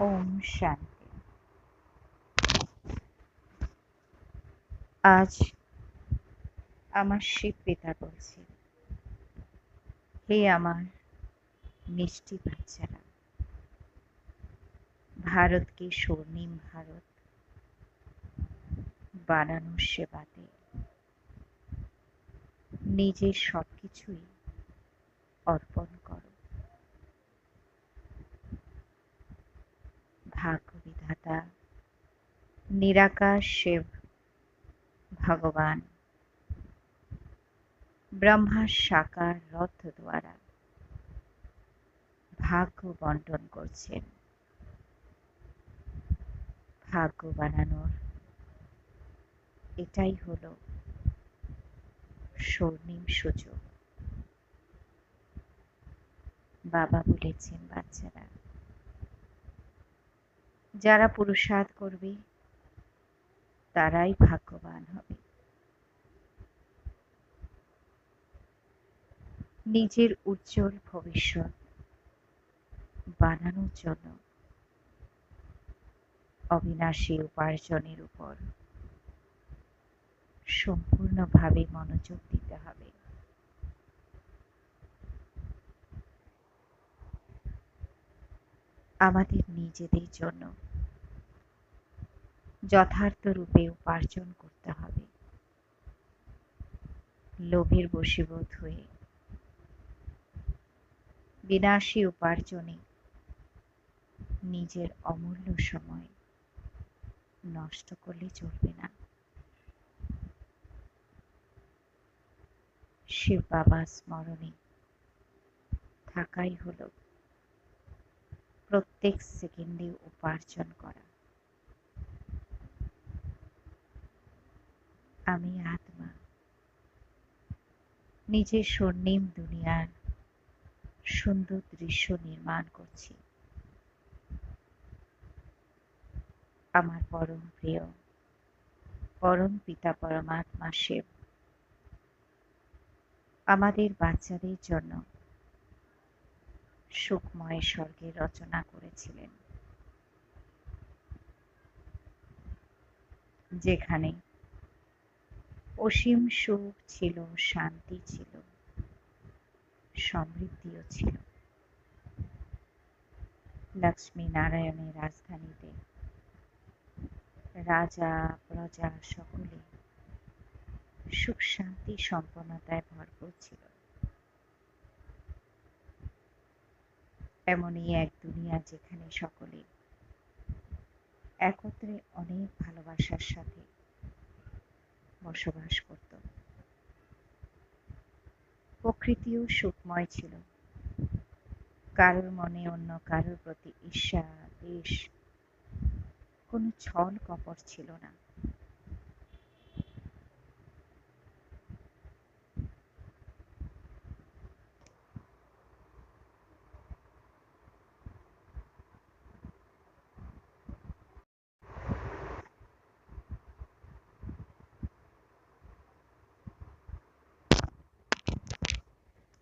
ওম শান্তি আজ আমার শিব পিতা বলছে হে আমার মিষ্টি বাচ্চারা, ভারতকে স্বর্ণিম ভারত বানানোর সেবাতে নিজের সব কিছুই অর্পণ করো ভাগ্য বিধাতা নিরাকাশ শিব ভগবান। ব্রহ্মার সাকার রথ দ্বারা ভাগ্য বন্টন করছেন। ভাগ্য বানানোর এটাই হলো স্বর্ণিম সুযোগ। বাবা বলেছেন, বাচ্চারা, যারা পুরুষার্থ করবে তারাই ভাগ্যবান হবে। নিজের উজ্জ্বল ভবিষ্যৎ বানানোর জন্য অবিনাশী উপার্জনের উপর সম্পূর্ণভাবে মনোযোগ দিতে হবে। আমাদের নিজেদের জন্য যথার্থ রূপে উপার্জন করতে হবে। লোভের বশীভূত হয়ে বিনাশী উপার্জনে নিজের অমূল্য সময় নষ্ট করলে চলবে না। শিব বাবা স্মরণে থাকাই হলো প্রত্যেক সেকেন্ডে উপার্জন করা। আমি আত্মা। নিজের স্বর্ণিম দুনিয়ার সুন্দর দৃশ্য নির্মাণ করছি। আমার পরম প্রিয়, পরম পিতা পরমাত্মা শিব। আমাদের বাচ্চাদের জন্য সুখময় স্বর্গের রচনা করেছিলেন। যেখানে অসীম সুখ ছিল, শান্তি ছিল, সমৃদ্ধিও ছিল। লক্ষ্মী নারায়ণের রাজধানীতে রাজা, প্রজা সকলে সুখ, শান্তি, সম্পন্নতায় ভরপুর ছিল। এমনই এক দুনিয়া যেখানে সকলে একত্রে অনেক ভালোবাসার সাথে বসবাস করত। প্রকৃতিও সুখময় ছিল। কারোর মনে অন্য কারোর প্রতি ঈর্ষা দ্বেষ কোনো ছল কপট ছিল না।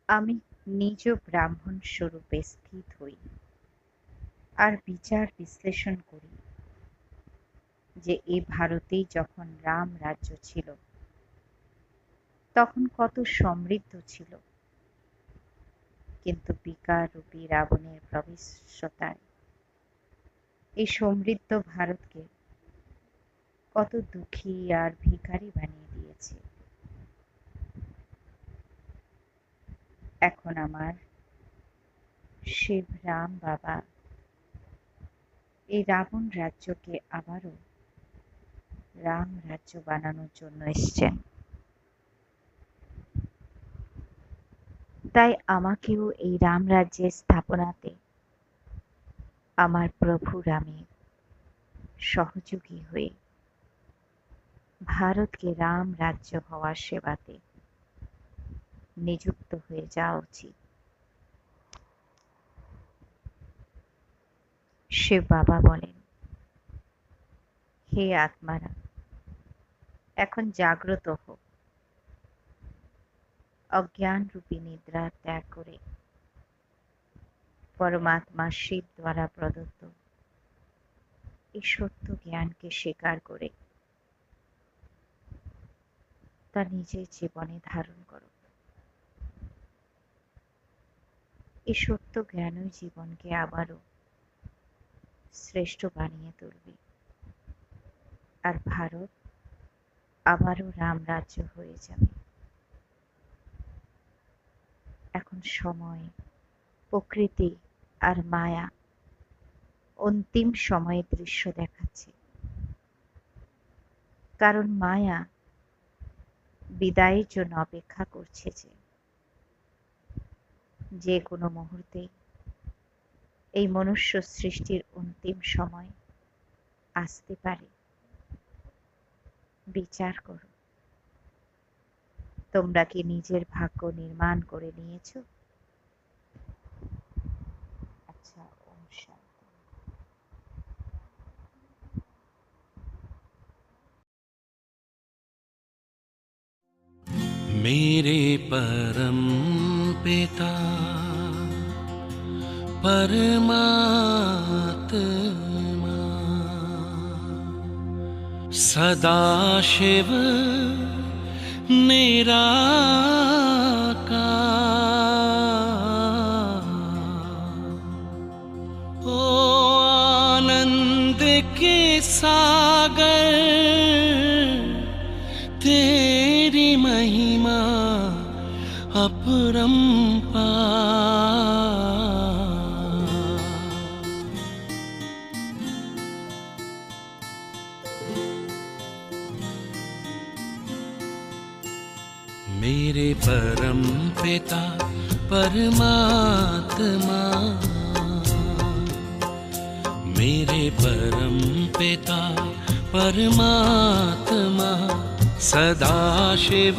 আমি নিজ ব্রাহ্মণ স্বরূপে স্থিত হই আর বিচার বিশ্লেষণ করি যে এ ভারতেই যখন রাম রাজ্য ছিল, তখন কত সমৃদ্ধ ছিল। কিন্তু বিকার রূপী রাবণের প্রবেশতায় এই সমৃদ্ধ ভারতকে কত দুঃখী আর ভিখারি বানিয়ে দিয়েছে। এখন আমার শিব রাম বাবা। এই রাবণ রাজ্যকে আবারও রাম রাজ্য বানানোর জন্য এসছেন। তাই আমাকেও এই রাম রাজ্যের স্থাপনাতে আমার প্রভু রামের সহযোগী হয়ে ভারতকে রাম রাজ্য হওয়ার সেবাতে নিযুক্ত হয়ে যাওয়া উচিত। শিব বাবা বলেন, হে আত্মারা, এখন জাগ্রত হোক অজ্ঞান রূপী নিদ্রা ত্যাগ করে পরমাত্মা শিব দ্বারা প্রদত্ত এই সত্য জ্ঞানকে স্বীকার করে তা নিজের জীবনে ধারণ করো। এই সত্য জ্ঞানই জীবনকে আবারও শ্রেষ্ঠ বানিয়ে তুলবে। আর ভারত আবারও রামরাজ্য হয়ে যাবে। এখন সময়, প্রকৃতি আর মায়া অন্তিম সময়ে দৃশ্য দেখাচ্ছে। কারণ মায়া বিদায়ের জন্য অপেক্ষা করছে যে যে কোনো মুহূর্তে। এই মনুষ্য সৃষ্টির অন্তিম সময় আসতে পারে। বিচার করো। তোমরা কি নিজের ভাগ্য নির্মাণ করে নিয়েছো? আচ্ছা मेरे परम पिता परमात्मा सदा शिव निरा अपरंपार मेरे परम पिता परमात्मा। मेरे परम पिता परमात्मा। सदाशिव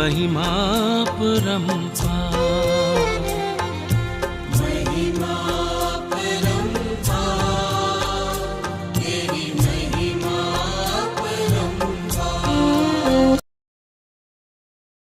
महिमा परम्पा